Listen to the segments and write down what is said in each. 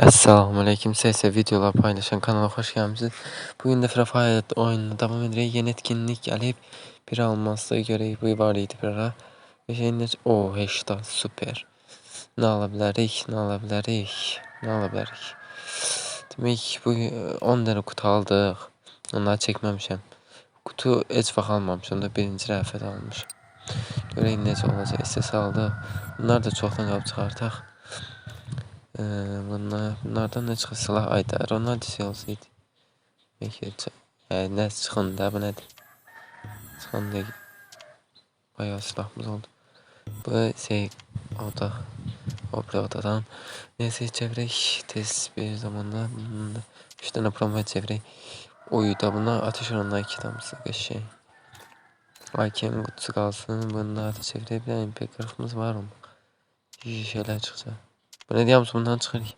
Aleyküm. SS videolar paylaşan kanala hoş geldiniz. Bugün de Fire oyununa devam ediyoruz. Yeni etkinlik gelip bir almazsa göre bu var idi bir ara. Ve şeyin o heşta süper. Ne alabilirik, ne alabilirik, ne alabilirik. Demek bu 10 tane kutu aldık. Onları çekmemişim. Kutu heç vaxt almamışım da birinci rəfət almışım. Göreyim necə olacaq. SS aldı. Bunlar da çoxdan qalıb çıxartaq. Ee, bunlar, bunlardan ne çıkıyor? Silah ayda. Ronaldo olsaydı. Belki yani ne çıkın da bu nedir? Çıkın da bayağı silahımız oldu. Bu şey o da o bir odadan. Neyse çevrek test bir zamanda hmm, üç tane promo çevrek. Oyunda buna ateş oranına iki damısı şey. Ayken kutusu kalsın. Bunda ateş çevrek bir MP 40'ımız var mı? İyi şeyler çıkacak. Diyeyim bundan çıkar ki.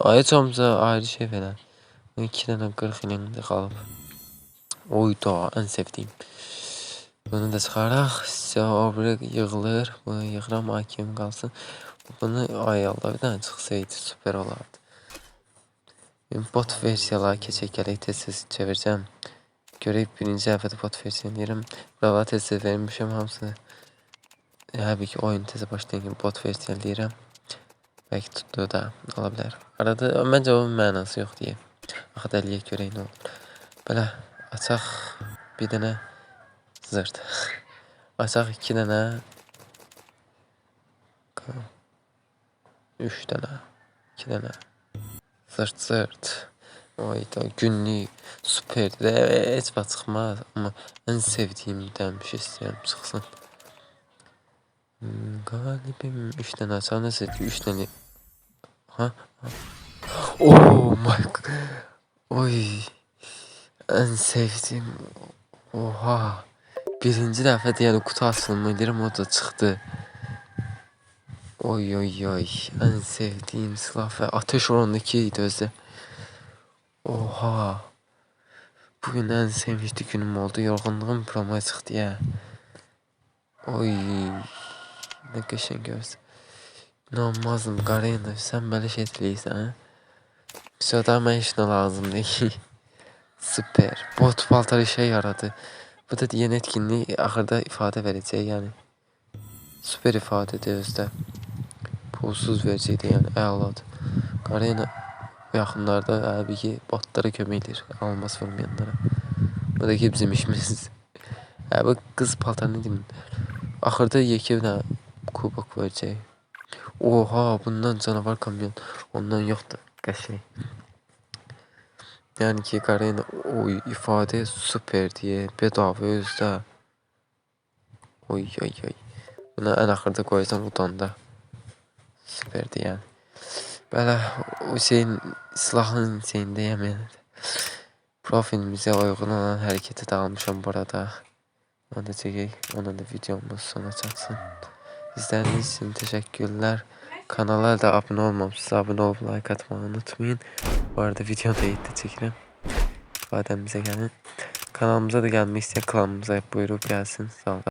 Ayet olmasa ayrı şey falan. İki tane 40 ilinde kalıp. Oyda en sevdiğim. Bunu da çıkarak sonra yığılır. Bunu yığıram hakim kalsın. Bunu ay Allah bir tane çıksaydı süper olardı. Bot versiyalar keçək gələk tez-tez. Göreyim birinci həftədə bot versiyonu deyirəm. Buralara tez-tez vermişəm hamısını. Təbii ki oyun tezə başlayın bot versiyonu deyirəm. Belki tuttuğu da olabilir. Arada bence o mənası yok diye. Axı dəliyə görək nə olur. Belə açaq bir dənə zırt. Açaq iki dənə üç dənə iki dənə zırt zırt. Oyda günlük süperdir. Evet, heç vaxt çıxmaz amma ən sevdiyimdən bir şey istəyirəm çıxsın. Qalibim 3 dənə açaq nəsə 3 dənə Ha? Oh my god. Oy. En sevdiğim. Oha. Birinci defa yani kutu açılımı derim o da çıktı. Oy oy oy. En sevdiğim silah ve ateş oranındaki özde. Oha. Bugün en sevmişti günüm oldu. Yorgunluğum promaya çıktı ya. Oy. Ne geçen göz. İnanmazdım Garena sen böyle şey değilsen ha. Ben işine lazım değil. Süper. Bot paltar işe yaradı. Bu da yeni etkinliği ahırda ifade vereceği yani. Süper ifade de özde. Pulsuz verəcəkdi yani əladır. Garena bu yaxınlarda abi ki botlara köməkdir. Almaz vurmayanlara. Bu da ki bizim işimiz. Abi kız paltar ne diyeyim. Ahırda yekə kubok verəcək. Oha bundan canavar kamyon. Ondan yoktu. Qəşəng. Yani ki Garena o ifade süper diye bedava özdə. Oy oy oy. Buna en axırda qoysam udanda. Süperdi yani. Belə o şeyin silahın şeyində yemin. Profilimizə uyğun olan hərəkəti də almışam burada. Onu da çəkək. Onun da videomuz sona çatsın. İzlediğiniz için teşekkürler. Kanala da abone olmamışsınız. Abone olup like atmayı unutmayın. Bu arada videoda da çekelim. İfademize gelin. Kanalımıza da gelmek isteyen kanalımıza buyurup gelsin. Sağ olun.